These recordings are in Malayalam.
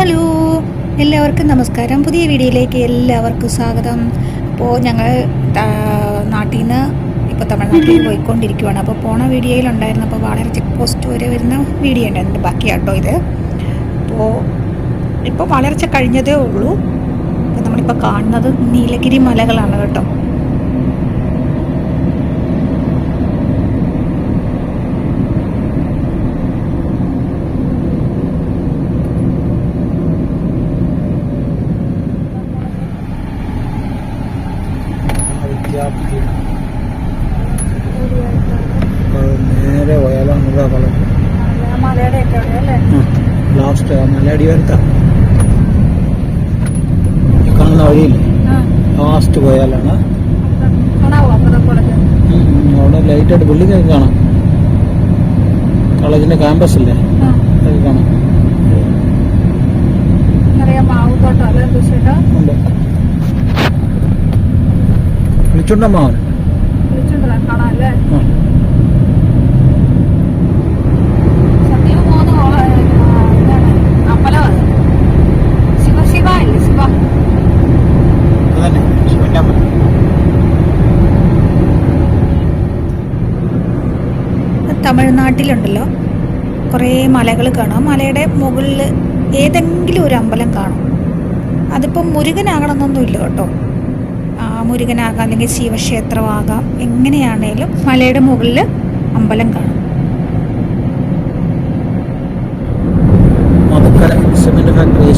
എല്ലാവർക്കും നമസ്കാരം. പുതിയ വീഡിയോയിലേക്ക് എല്ലാവർക്കും സ്വാഗതം. അപ്പോൾ ഞങ്ങൾ നാട്ടിൽ നിന്ന് ഇപ്പോൾ തമിഴ്നാട്ടിൽ പോയിക്കൊണ്ടിരിക്കുവാണ്. അപ്പോൾ പോണ വീഡിയോയിലുണ്ടായിരുന്നു അപ്പോൾ വളരെ ചെക്ക് പോസ്റ്റ് വരെ വരുന്ന വീഡിയോ ഉണ്ടായിരുന്നു ബാക്കി കേട്ടോ ഇത്? അപ്പോൾ ഇപ്പോൾ വളർച്ച കഴിഞ്ഞതേ ഉള്ളൂ. അപ്പോൾ നമ്മളിപ്പോൾ കാണുന്നത് നീലഗിരി മലകളാണ് കേട്ടോ വിദ്യാർത്ഥി നേരെ പോയാലാണ് ഇവിടെ കളർ മലയുടെയൊക്കെ അവിടെ അല്ലേ ലാസ്റ്റ് മലയടി വരുത്ത കാണുന്ന വഴിയില്ലേ? ലാസ്റ്റ് പോയാലാണ്. അവിടെ ലൈറ്റായിട്ട് ബിൽഡിംഗ് ഒക്കെ കാണാം. കോളേജിന്റെ ക്യാമ്പസ് അല്ലേ അതൊക്കെ കാണാം. നിറയെ മാവ് തമിഴ്നാട്ടിലുണ്ടല്ലോ. കുറേ മലകൾ കാണാം. മലയുടെ മുകളിൽ ഏതെങ്കിലും ഒരു അമ്പലം കാണും. അതിപ്പം മുരുകനാകണമെന്നൊന്നുമില്ല കേട്ടോ. മുരുകനാകാം അല്ലെങ്കിൽ ശിവക്ഷേത്രമാകാം എങ്ങനെയാണേലും മലയുടെ മുകളിൽ അമ്പലം കാണും. സിമെന്റ് ഫാക്ടറി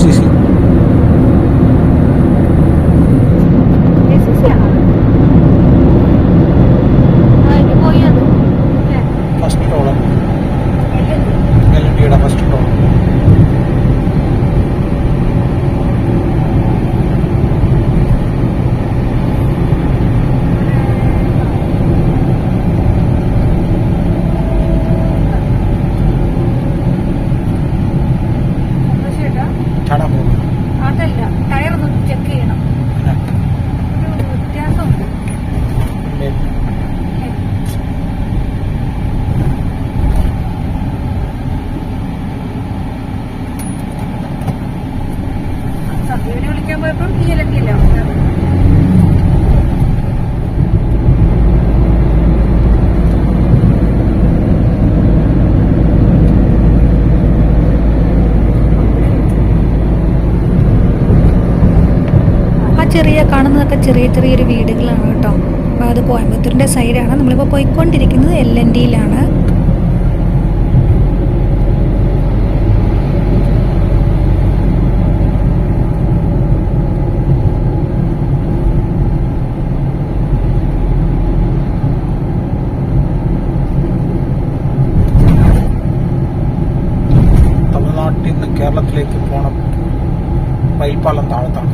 പോയപ്പോൾ ഈ ഇല്ല ചെറിയ കാണുന്നതൊക്കെ ചെറിയ ചെറിയൊരു വീടുകളാണ് കേട്ടോ. അപ്പോൾ അത് കോയമ്പത്തൂരിന്റെ സൈഡാണ് നമ്മളിപ്പോൾ പോയിക്കൊണ്ടിരിക്കുന്നത് എൽ എൻ ഡിയിലാണ് തമിഴ്നാട്ടിൽ നിന്ന് കേരളത്തിലേക്ക് പോണ റെയിൽപാലം താഴത്താണ്.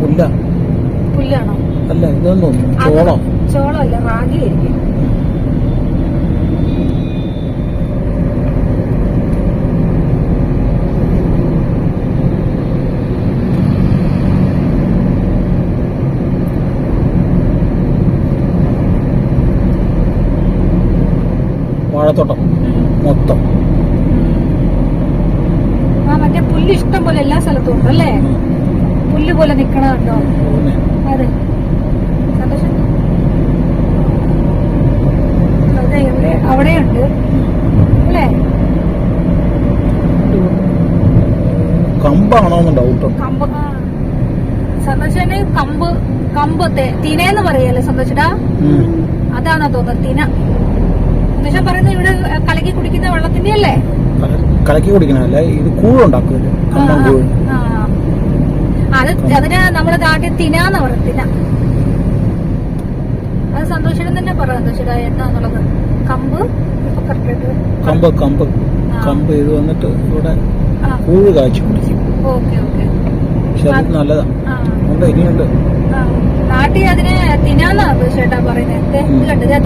പുല്ല പുല്ലാണോ. അല്ല ഇതൊന്നും ചോളം. ചോളമല്ല റാഗി ആയിരിക്കും. വാഴത്തോട്ടം മൊത്തം. മറ്റേ പുല്ല് ഇഷ്ടം പോലെ എല്ലാ സ്ഥലത്തും ഉണ്ട് അല്ലേ? പുല്ല് പോലെ നിക്കണോ അതെ. സന്തോഷം. അവിടെയുണ്ട്. അല്ലേ? കമ്പാണോന്ന് ഡൗട്ട് കമ്പ് സന്തോഷന് കമ്പ് കമ്പ് തെ- തിനയെന്ന് പറയല്ലേ സന്തോഷടാ? അതാണോ തോന്നുന്നത് തിന. സന്തോഷം പറയുന്നത് ഇവിടെ കലക്കി കുടിക്കുന്ന വെള്ളത്തിന്റെ അല്ലേ? കലക്കി കുടിക്കണല്ല ഇത് കൂഴുണ്ടാക്കുമല്ലോ ആ, കൂഴ് ആ. അത് അതിന് നമ്മുടെ നാട്ടിൽ തിനാന്ന് പറയും തിന അത് സന്തോഷം തന്നെ പറ സന്തോഷം എന്താന്നുള്ളത്. കമ്പ് കമ്പ് കമ്പ്. കമ്പ് ഇത് വന്നിട്ട് ഇവിടെ കൂഴ് കാച്ചു കുടിക്കും. Okay okay. ശരീരത്തിന് നല്ലതാണ് ഉണ്ട് ഇനിയുണ്ട്. നാട്ടിൽ അതിന് തിനാന്നാ ചേട്ടാ പറയുന്നത്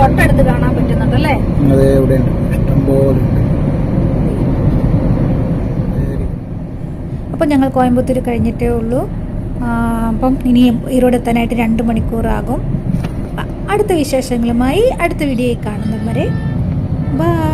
തൊട്ടടുത്ത് കാണാൻ പറ്റുന്നുണ്ടല്ലേ അത് ഇവിടെ ഉണ്ട് ഇഷ്ടംപോലെ ഉണ്ട് അപ്പോൾ ഞങ്ങൾ കോയമ്പത്തൂർ കഴിഞ്ഞിട്ടേ ഉള്ളൂ. അപ്പം ഇനിയും ഈറോഡ് എത്താനായിട്ട് രണ്ട് മണിക്കൂറാകും. അടുത്ത വിശേഷങ്ങളുമായി അടുത്ത വീഡിയോയിൽ കാണുന്നവരെ ബൈ.